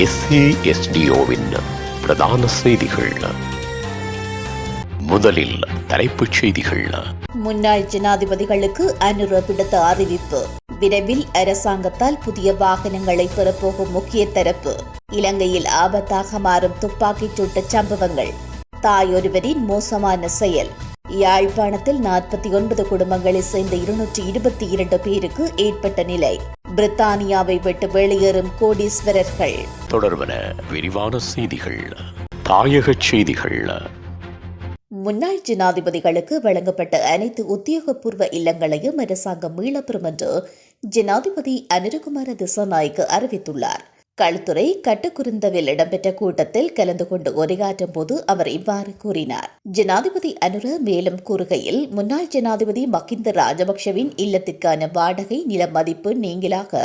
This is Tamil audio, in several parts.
எஸ்ஏஎஸ்டிஓவின் பிரதான செய்திகள். முதலில் தலைப்புச் செய்திகள். முன்னாள் ஜனாதிபதிகளுக்கு அனுர விடுத்த அறிவிப்பு. விரைவில் அரசாங்கத்தால் புதிய வாகனங்களை பெறப்போகும் முக்கிய தரப்பு. இலங்கையில் ஆபத்தாக மாறும் துப்பாக்கிச் சூட்டு சம்பவங்கள். தாயொருவரின் மோசமான செயல். யாழ்ப்பாணத்தில் நாற்பத்தி ஒன்பது குடும்பங்களை சேர்ந்த இருநூற்றி இருபத்தி இரண்டு பேருக்கு ஏற்பட்ட நிலை. பிரித்தானியாவை விட்டு வெளியேறும் கோடீஸ்வரர்கள். தொடர்வன விரிவான செய்திகள் தாயகச் செய்திகள். முன்னாள் ஜனாதிபதிகளுக்கு வழங்கப்பட்ட அனைத்து உத்தியோகபூர்வ இல்லங்களையும் அரசாங்கம் மீளப்பெறும் என்று ஜனாதிபதி அனுரகுமார திசாநாயக்க அறிவித்துள்ளார். களுத்துறை கட்டுக்குருந்தவில் இடம்பெற்ற கூட்டத்தில் கலந்து கொண்டு உரையாற்றும் போது அவர் இவ்வாறு கூறினார். ஜனாதிபதி அனுர மேலும் கூறுகையில் முன்னாள் ஜனாதிபதி மகிந்த ராஜபக்ஷவின் இல்லத்திற்கான வாடகை நில மதிப்பு நீங்களாக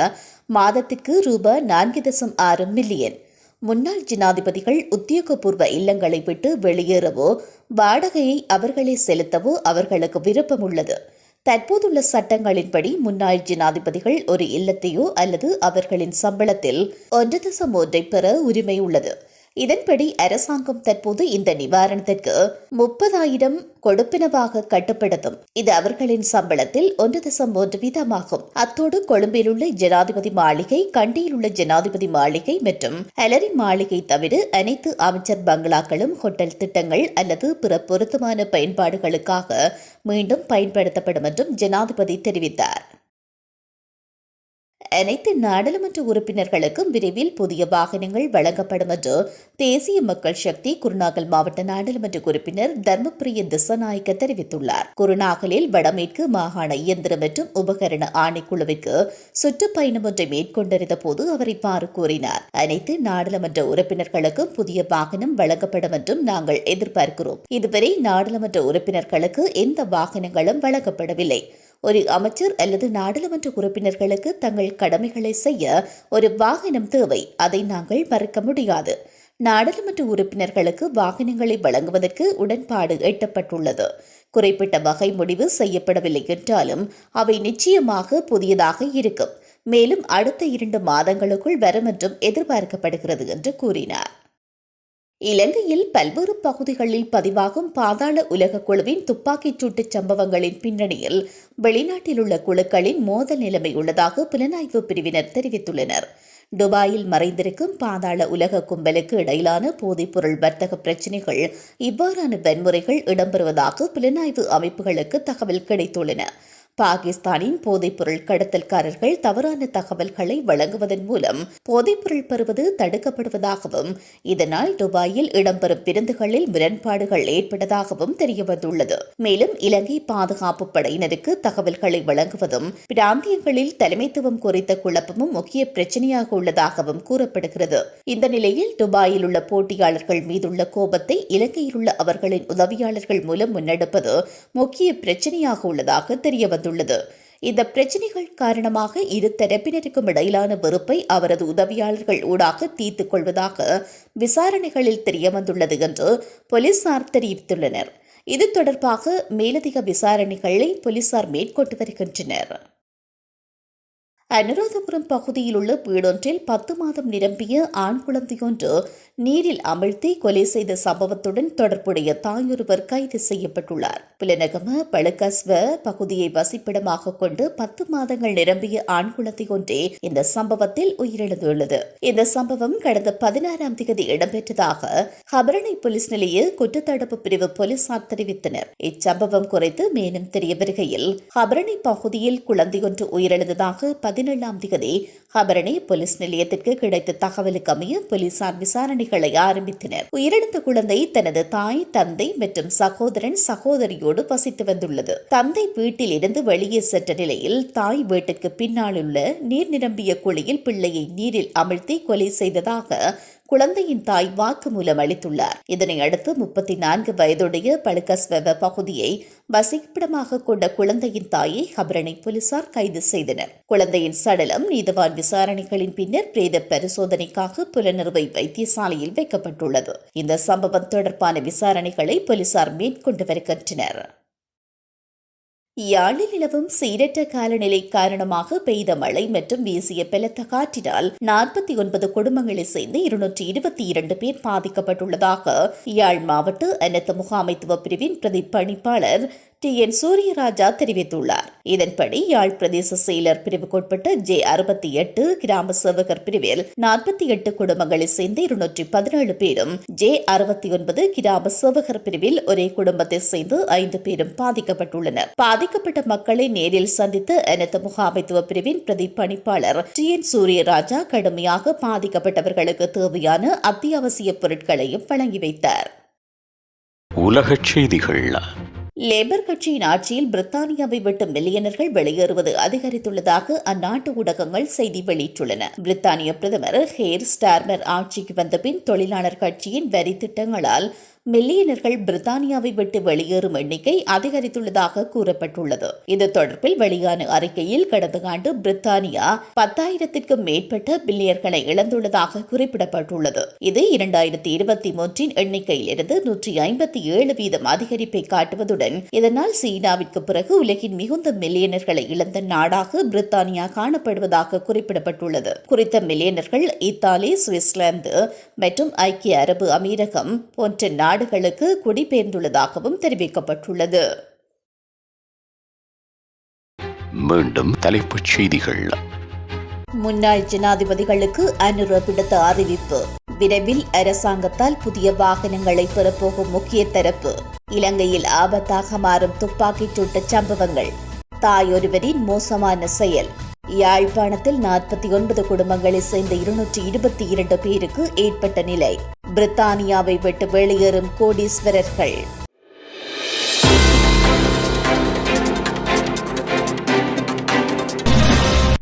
மாதத்திற்கு ரூபாய் நான்கு தசம் ஆறு மில்லியன். முன்னாள் ஜனாதிபதிகள் உத்தியோகபூர்வ இல்லங்களை விட்டு வெளியேறவோ வாடகையை அவர்களே செலுத்தவோ அவர்களுக்கு விருப்பம் உள்ளது தற்போதுள்ள சட்டங்களின்படி முன்னாள் ஜனாதிபதிகள் ஒரு இல்லத்தையோ அல்லது அவர்களின் சம்பளத்தில் ஒன்று தசம் ஒன்றை பெற உரிமை உள்ளது. இதன்படி அரசாங்கம் தற்போது இந்த நிவாரணத்திற்கு முப்பதாயிரம் கொடுப்பினவாக கட்டுப்படுத்தும். இது அவர்களின் சம்பளத்தில் ஒன்று தசம் ஒன்று வீதமாகும். அத்தோடு கொழும்பில் உள்ள ஜனாதிபதி மாளிகை கண்டியில் உள்ள ஜனாதிபதி மாளிகை மற்றும் அலரி மாளிகை தவிர அனைத்து அமைச்சர் பங்களாக்களும் ஹோட்டல் திட்டங்கள் அல்லது பிற பொருத்தமான பயன்பாடுகளுக்காக மீண்டும் பயன்படுத்தப்படும் என்றும் ஜனாதிபதி தெரிவித்தார். அனைத்து நாடாளுமன்ற உறுப்பினர்களுக்கும் விரைவில் புதிய வாகனங்கள் வழங்கப்படும் என்று தேசிய மக்கள் சக்தி குருநாகல் மாவட்ட நாடாளுமன்ற உறுப்பினர் தர்மபிரிய திசநாயக்க தெரிவித்துள்ளார். குருநாகலில் வடமேற்கு மாகாண இயந்திரம் மற்றும் உபகரண ஆணைக்குழுவிற்கு சுற்றுப்பயணம் ஒன்றை மேற்கொண்டிருந்த போது அவர் இவ்வாறு கூறினார். அனைத்து நாடாளுமன்ற உறுப்பினர்களுக்கும் புதிய வாகனம் வழங்கப்படும் என்றும் நாங்கள் எதிர்பார்க்கிறோம். இதுவரை நாடாளுமன்ற உறுப்பினர்களுக்கு எந்த வாகனங்களும் வழங்கப்படவில்லை. ஒரு அமைச்சர் அல்லது நாடாளுமன்ற உறுப்பினர்களுக்கு தங்கள் கடமைகளை செய்ய ஒரு வாகனம் தேவை. அதை நாங்கள் மறுக்க முடியாது. நாடாளுமன்ற உறுப்பினர்களுக்கு வாகனங்களை வழங்குவதற்கு உடன்பாடு எட்டப்பட்டுள்ளது. குறிப்பிட்ட வகை முடிவு செய்யப்படவில்லை என்றாலும் அவை நிச்சயமாக புதியதாக இருக்கும். மேலும் அடுத்த இரண்டு மாதங்களுக்குள் வரும் என்றும் எதிர்பார்க்கப்படுகிறது என்று கூறினார். இலங்கையில் பல்வேறு பகுதிகளில் பதிவாகும் பாதாள உலக குழுவின் துப்பாக்கிச் சூட்டுச் சம்பவங்களின் பின்னணியில் வெளிநாட்டில் உள்ள குழுக்களின் மோதல் நிலைமை உள்ளதாக புலனாய்வு பிரிவினர் தெரிவித்துள்ளனர். துபாயில் மறைந்திருக்கும் பாதாள உலக கும்பலுக்கு இடையிலான போதைப்பொருள் வர்த்தக பிரச்சினைகள் இவ்வாறான வன்முறைகள் இடம்பெறுவதாக புலனாய்வு அமைப்புகளுக்கு தகவல் கிடைத்துள்ளன. பாகிஸ்தானின் போதைப்பொருள் கடத்தல்காரர்கள் தவறான தகவல்களை வழங்குவதன் மூலம் போதைப்பொருள் பெறுவது தடுக்கப்படுவதாகவும் இதனால் துபாயில் இடம்பெறும் விருந்துகளில் முரண்பாடுகள் ஏற்பட்டதாகவும் தெரியவந்துள்ளது. மேலும் இலங்கை பாதுகாப்பு படையினருக்கு தகவல்களை வழங்குவதும் பிராந்தியங்களில் தலைமைத்துவம் குறித்த குழப்பமும் முக்கிய பிரச்சனையாக உள்ளதாகவும் கூறப்படுகிறது. இந்த நிலையில் துபாயில் உள்ள போட்டியாளர்கள் மீதுள்ள கோபத்தை இலங்கையில் உள்ள அவர்களின் உதவியாளர்கள் மூலம் முன்னெடுப்பது முக்கிய பிரச்சனையாக உள்ளதாக தெரியவந்துள்ளது. வந்துள்ளது இந்த பிரச்சினைகள் காரணமாக இரு தரப்பினருக்கும் இடையிலான வெறுப்பை அவரது உதவியாளர்கள் ஊடாக தீர்த்துக் கொள்வதாக விசாரணைகளில் தெரியவந்துள்ளது என்று போலீசார் தெரிவித்துள்ளனர். இது தொடர்பாக மேலதிக விசாரணைகளை போலீசார் மேற்கொண்டு வருகின்றனர். அனுராதபுரம் பகுதியில் உள்ள வீடொன்றில் பத்து மாதம் நிரம்பிய ஆண் குழந்தையொன்று நீரில் அமிழ்த்தி கொலை செய்த சம்பவத்துடன் தொடர்புடைய தாயொருவர் கைது செய்யப்பட்டுள்ளார். புலனகம பழுக்கஸ்வ பகுதியை வசிப்பிடமாக கொண்டு பத்து மாதங்கள் நிரம்பிய ஆண் குழந்தை ஒன்றே இந்த சம்பவத்தில் உயிரிழந்துள்ளது. இந்த சம்பவம் கடந்த பதினாறாம் தேதி இடம்பெற்றதாக ஹபரணை போலீஸ் நிலைய குற்றத்தடுப்பு பிரிவு போலீசார் தெரிவித்தனர். இச்சம்பவம் குறித்து மேலும் தெரிய வருகையில் ஹபரணை பகுதியில் குழந்தையொன்று உயிரிழந்ததாக பதினேழாம் தேதி ஹபரணை போலீஸ் நிலையத்திற்கு கிடைத்த தகவலுக்கு அமைய போலீசார் விசாரணைகளை ஆரம்பித்தனர். உயிரிழந்த குழந்தை தனது தாய் தந்தை மற்றும் சகோதரன் சகோதரியோடு வசித்து வந்துள்ளது. தந்தை வீட்டில் இருந்து வெளியே சென்ற நிலையில் தாய் வீட்டிற்கு பின்னால் உள்ள நீர் நிரம்பிய குழியில் பிள்ளையை நீரில் அமிழ்த்தி கொலை செய்ததாக குழந்தையின் தாய் வாக்குமூலம் அளித்துள்ளார். இதனை அடுத்து முப்பத்தி நான்கு வயதுடைய பழுக்கஸ்வெவ பகுதியை வசிப்பிடமாக கொண்ட குழந்தையின் தாயை ஹபரணை போலீசார் கைது செய்தனர். குழந்தையின் சடலம் நீதவான் விசாரணைகளின் பின்னர் பிரேத பரிசோதனைக்காக புலனறுவை வைத்தியசாலையில் வைக்கப்பட்டுள்ளது. இந்த சம்பவம் தொடர்பான விசாரணைகளை போலீசார் மேற்கொண்டு வருகின்றனர். யாழில் நிலவும் சீரற்ற காலநிலை காரணமாக பெய்த மழை மற்றும் வீசிய பலத்த காற்றினால் நாற்பத்தி ஒன்பது குடும்பங்களைச் சேர்ந்து இருநூற்றி இருபத்தி இரண்டு பேர் பாதிக்கப்பட்டுள்ளதாக யாழ் மாவட்ட அனைத்து முகாமைத்துவ பிரிவின் பிரதி பணிப்பாளர் டி என் சூரியராஜா தெரிவித்துள்ளார். இதன்படி யாழ் பிரதேச செயலர் பிரிவுக்குட்பட்ட ஜே அறுபத்தி எட்டு கிராம சேவகர் பிரிவில் நாற்பத்தி எட்டு குடும்பங்களைச் சேர்ந்து இருநூற்றி பதினேழு பேரும் ஜே அறுபத்தி ஒன்பது கிராம சேவகர் பிரிவில் ஒரே குடும்பத்தைச் சேர்ந்து ஐந்து பேரும் பாதிக்கப்பட்டுள்ளனர். பாதிக்கப்பட்ட மக்களை நேரில் சந்தித்த அனைத்து முகாமைத்துவ பிரிவின் பிரதி பணிப்பாளர் டி என் சூரியராஜா கடுமையாக பாதிக்கப்பட்டவர்களுக்கு தேவையான அத்தியாவசிய பொருட்களையும் வழங்கி வைத்தார். உலகச் செய்திகள் லேபர் கட்சியின் ஆட்சியில் பிரித்தானியாவை விட்டு மில்லியனர்கள் வெளியேறுவது அதிகரித்துள்ளதாக அந்நாட்டு ஊடகங்கள் செய்தி வெளியிட்டுள்ளன. பிரித்தானிய பிரதமர் ஹேர் ஸ்டார்மர் ஆட்சிக்கு வந்த பின் தொழிலாளர் கட்சியின் வரி திட்டங்களால் மில்லியனர்கள் பிரித்தானியாவை விட்டு வெளியேறும் எண்ணிக்கை அதிகரித்துள்ளதாக கூறப்பட்டுள்ளது. இது தொடர்பில் வெளியான அறிக்கையில் கடந்த ஆண்டு பிரித்தானியா பத்தாயிரத்திற்கும் மேற்பட்ட பில்லியர்களை இழந்துள்ளதாக குறிப்பிடப்பட்டுள்ளது. இது இரண்டாயிரத்தி இருபத்தி மூன்றின் எண்ணிக்கையிலிருந்து நூற்றி ஐம்பத்தி ஏழு வீதம் அதிகரிப்பை காட்டுவதுடன் இதனால் சீனாவிற்கு பிறகு உலகின் மிகுந்த மில்லியனர்களை இழந்த நாடாக பிரித்தானியா காணப்படுவதாக குறிப்பிடப்பட்டுள்ளது. குறித்த மில்லியனர்கள் இத்தாலி சுவிட்சர்லாந்து மற்றும் ஐக்கிய அரபு அமீரகம் போன்ற நாடுகளுக்கு குடிபெயர்ந்துள்ளதாகவும் தெரிவிக்கப்பட்டுள்ளது. மீண்டும் தலைப்புச் செய்திகள். முன்னாள் ஜனாதிபதிகளுக்கு அனுர விடுத்த அறிவிப்பு. விரைவில் அரசாங்கத்தால் புதிய வாகனங்களை பெறப்போகும் முக்கிய தரப்பு. இலங்கையில் ஆபத்தாக மாறும் துப்பாக்கிச் சூட்டு சம்பவங்கள். தாயொருவரின் மோசமான செயல். யாழ்ப்பாணத்தில் நாற்பத்தி ஒன்பது குடும்பங்களை சேர்ந்த இருநூற்றி இருபத்தி இரண்டு பேருக்கு ஏற்பட்ட நிலை. பிரித்தானியாவை விட்டு வெளியேறும் கோடீஸ்வரர்கள்.